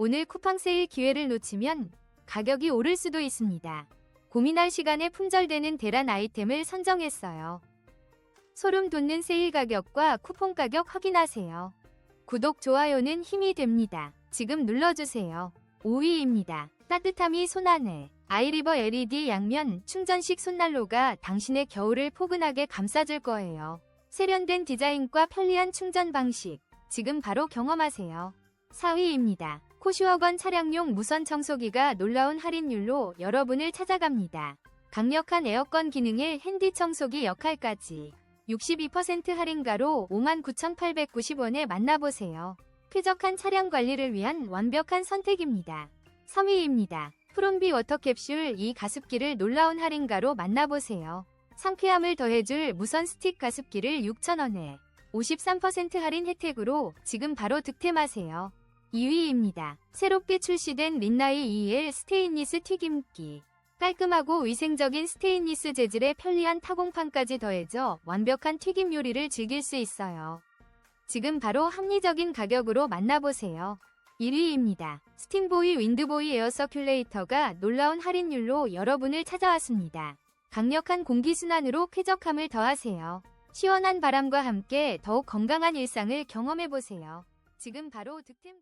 오늘 쿠팡 세일 기회를 놓치면 가격이 오를 수도 있습니다. 고민할 시간에 품절되는 대란 아이템을 선정했어요. 소름 돋는 세일 가격과 쿠폰 가격 확인하세요. 구독, 좋아요는 힘이 됩니다. 지금 눌러주세요. 5위입니다. 따뜻함이 손안에 아이리버 LED 양면 충전식 손난로가 당신의 겨울을 포근하게 감싸줄 거예요. 세련된 디자인과 편리한 충전 방식. 지금 바로 경험하세요. 4위입니다. 코슈어건 차량용 무선 청소기가 놀라운 할인율로 여러분을 찾아갑니다. 강력한 에어컨 기능의 핸디 청소기 역할까지 62% 할인가로 59,890원에 만나보세요. 쾌적한 차량 관리를 위한 완벽한 선택입니다. 3위입니다. 프롬비 워터캡슐 이 가습기를 놀라운 할인가로 만나보세요. 상쾌함을 더해줄 무선 스틱 가습기를 6,000원에 53% 할인 혜택으로 지금 바로 득템하세요. 2위입니다. 새롭게 출시된 린나이 EL 스테인리스 튀김기. 깔끔하고 위생적인 스테인리스 재질의 편리한 타공판까지 더해져 완벽한 튀김 요리를 즐길 수 있어요. 지금 바로 합리적인 가격으로 만나보세요. 1위입니다. 스팀보이 윈드보이 에어 서큘레이터가 놀라운 할인율로 여러분을 찾아왔습니다. 강력한 공기순환으로 쾌적함을 더하세요. 시원한 바람과 함께 더욱 건강한 일상을 경험해보세요. 지금 바로 득템